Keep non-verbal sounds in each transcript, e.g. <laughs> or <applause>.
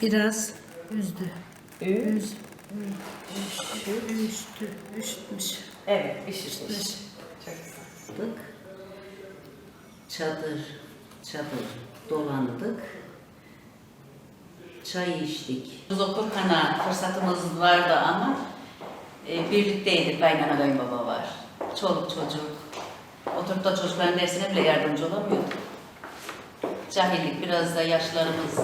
Biraz üzdü. Ü. Üz, üzdü, üşütmüş. Evet, pişirmiş. Çok güzel. Çadır, çadır dolandık. Çay içtik. Biz okurken fırsatımız vardı ama e, birlikteydik. Kaynana kayınbaba var. Çoluk çocuk. Oturup da çocukların dersine bile yardımcı olamıyorduk. Cahillik biraz da yaşlarımız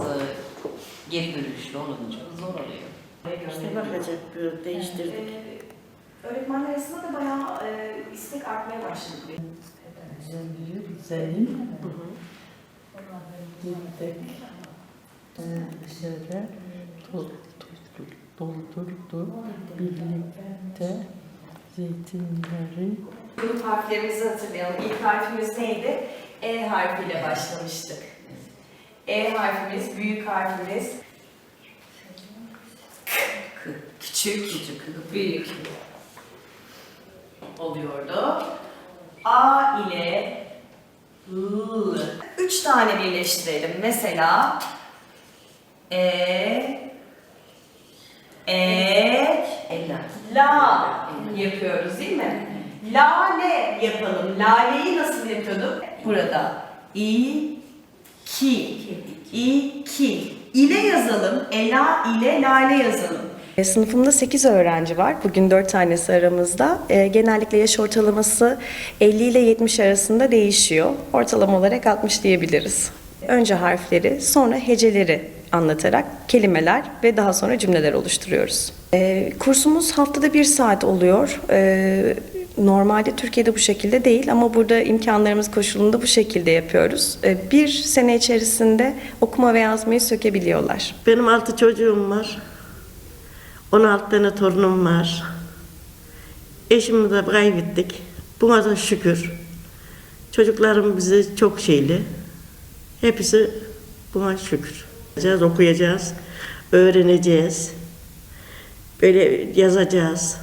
geri görüşlü olunca zor oluyor. İşte bakacak değiştirdik. Öğretmenler arasında da bayağı e, istek artmaya başladı. Güzel. Gittik. Ee, şöyle doldurdu. Birlikte zeytinleri Grup harflerimizi hatırlayalım. İlk harfimiz neydi? E harfiyle başlamıştık. E harfimiz, büyük harfimiz. Kı, Küçük, küçük, büyük oluyordu. A ile L. Üç tane birleştirelim. Mesela E, E. La yapıyoruz değil mi? Lale yapalım. Laleyi nasıl yapıyorduk? Burada. İ, ki. İ, ki. İle yazalım. Ela ile lale yazalım. E, Sınıfımda 8 öğrenci var. Bugün 4 tanesi aramızda. E, genellikle yaş ortalaması 50 ile 70 arasında değişiyor. Ortalama olarak 60 diyebiliriz. Önce harfleri, sonra heceleri anlatarak kelimeler ve daha sonra cümleler oluşturuyoruz. E, kursumuz haftada bir saat oluyor. E, normalde Türkiye'de bu şekilde değil ama burada imkanlarımız koşulunda bu şekilde yapıyoruz. E, bir sene içerisinde okuma ve yazmayı sökebiliyorlar. Benim altı çocuğum var. 16 tane torunum var. Eşimi de kaybettik. Buna da şükür. Çocuklarım bize çok şeyli. Hepsi buna şükür. Okuyacağız, öğreneceğiz. Böyle yazacağız.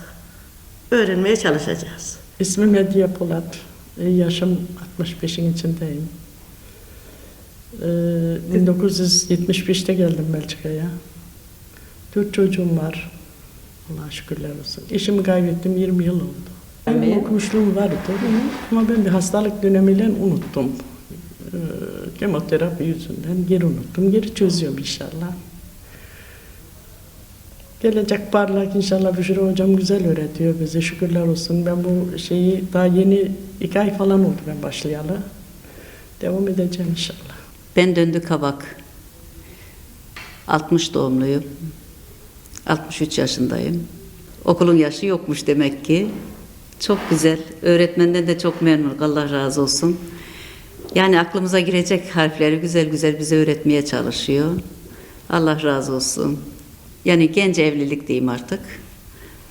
Öğrenmeye çalışacağız. İsmim Hediye Polat. E, Yaşım 65'in içindeyim. Ee, 1975'te geldim Belçika'ya. Dört çocuğum var. Allah'a şükürler olsun. Eşimi kaybettim 20 yıl oldu. Benim okumuşluğum vardı ama ben bir hastalık dönemiyle unuttum. Ee, kemoterapi yüzünden geri unuttum. Geri çözüyorum inşallah. Gelecek parlak inşallah Büşra hocam güzel öğretiyor bize şükürler olsun. Ben bu şeyi daha yeni iki ay falan oldu ben başlayalı. Devam edeceğim inşallah. Ben Döndü Kabak. 60 doğumluyum. 63 yaşındayım. Okulun yaşı yokmuş demek ki. Çok güzel. Öğretmenden de çok memnun. Allah razı olsun. Yani aklımıza girecek harfleri güzel güzel bize öğretmeye çalışıyor. Allah razı olsun. Yani genç evlilik diyeyim artık.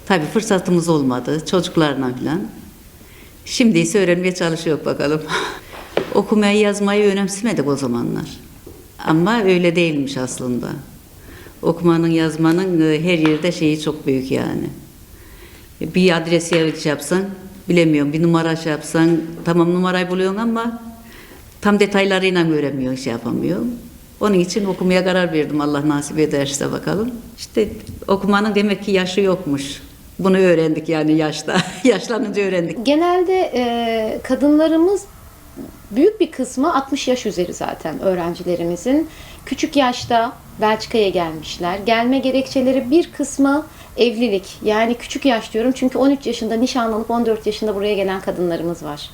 Tabii fırsatımız olmadı çocuklarla falan. Şimdi ise öğrenmeye çalışıyor bakalım. <laughs> Okumayı yazmayı önemsemedik o zamanlar. Ama öyle değilmiş aslında. Okumanın yazmanın e, her yerde şeyi çok büyük yani. Bir adres şey yapsan bilemiyorum. Bir numara şey yapsan tamam numarayı buluyorsun ama tam detaylarıyla öğrenmiyorsun şey yapamıyorsun. Onun için okumaya karar verdim Allah nasip ederse bakalım. İşte okumanın demek ki yaşı yokmuş. Bunu öğrendik yani yaşta. <laughs> Yaşlanınca öğrendik. Genelde e, kadınlarımız büyük bir kısmı 60 yaş üzeri zaten öğrencilerimizin. Küçük yaşta Belçika'ya gelmişler. Gelme gerekçeleri bir kısmı evlilik. Yani küçük yaş diyorum çünkü 13 yaşında nişanlanıp 14 yaşında buraya gelen kadınlarımız var.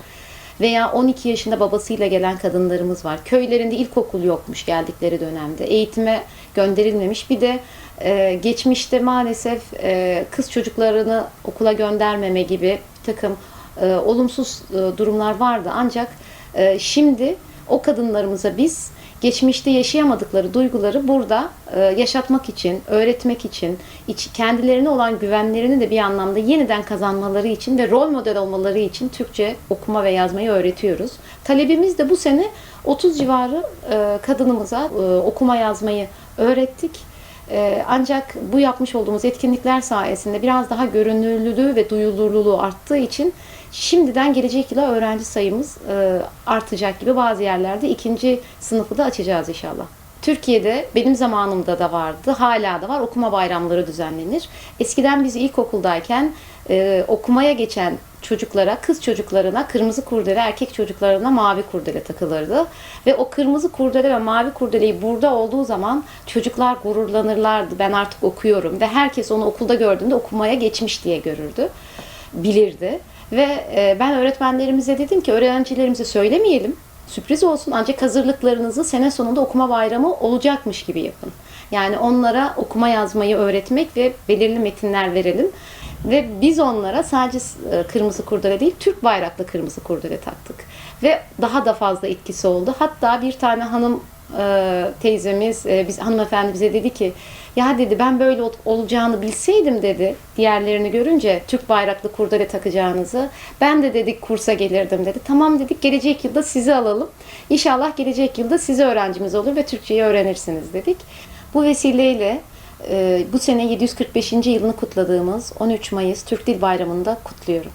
Veya 12 yaşında babasıyla gelen kadınlarımız var. Köylerinde ilkokul yokmuş geldikleri dönemde. Eğitime gönderilmemiş. Bir de e, geçmişte maalesef e, kız çocuklarını okula göndermeme gibi bir takım e, olumsuz e, durumlar vardı. Ancak e, şimdi o kadınlarımıza biz geçmişte yaşayamadıkları duyguları burada e, yaşatmak için, öğretmek için, iç, kendilerine olan güvenlerini de bir anlamda yeniden kazanmaları için ve rol model olmaları için Türkçe okuma ve yazmayı öğretiyoruz. Talebimiz de bu sene 30 civarı e, kadınımıza e, okuma yazmayı öğrettik. E, ancak bu yapmış olduğumuz etkinlikler sayesinde biraz daha görünürlülüğü ve duyulurluluğu arttığı için şimdiden gelecek yıla öğrenci sayımız e, artacak gibi bazı yerlerde ikinci sınıfı da açacağız inşallah. Türkiye'de benim zamanımda da vardı, hala da var. Okuma bayramları düzenlenir. Eskiden biz ilkokuldayken e, okumaya geçen çocuklara, kız çocuklarına kırmızı kurdele, erkek çocuklarına mavi kurdele takılırdı. Ve o kırmızı kurdele ve mavi kurdeleyi burada olduğu zaman çocuklar gururlanırlardı. Ben artık okuyorum ve herkes onu okulda gördüğünde okumaya geçmiş diye görürdü, bilirdi. Ve e, ben öğretmenlerimize dedim ki öğrencilerimize söylemeyelim. Sürpriz olsun ancak hazırlıklarınızı sene sonunda okuma bayramı olacakmış gibi yapın. Yani onlara okuma yazmayı öğretmek ve belirli metinler verelim. Ve biz onlara sadece e, kırmızı kurdele değil, Türk bayraklı kırmızı kurdele taktık. Ve daha da fazla etkisi oldu. Hatta bir tane hanım e, teyzemiz, e, biz hanımefendi bize dedi ki, ya dedi ben böyle ol- olacağını bilseydim dedi, diğerlerini görünce Türk bayraklı kurdele takacağınızı, ben de dedik kursa gelirdim dedi. Tamam dedik, gelecek yılda sizi alalım. İnşallah gelecek yılda size öğrencimiz olur ve Türkçeyi öğrenirsiniz dedik. Bu vesileyle e, bu sene 745. yılını kutladığımız 13 Mayıs Türk Dil Bayramı'nı da kutluyorum.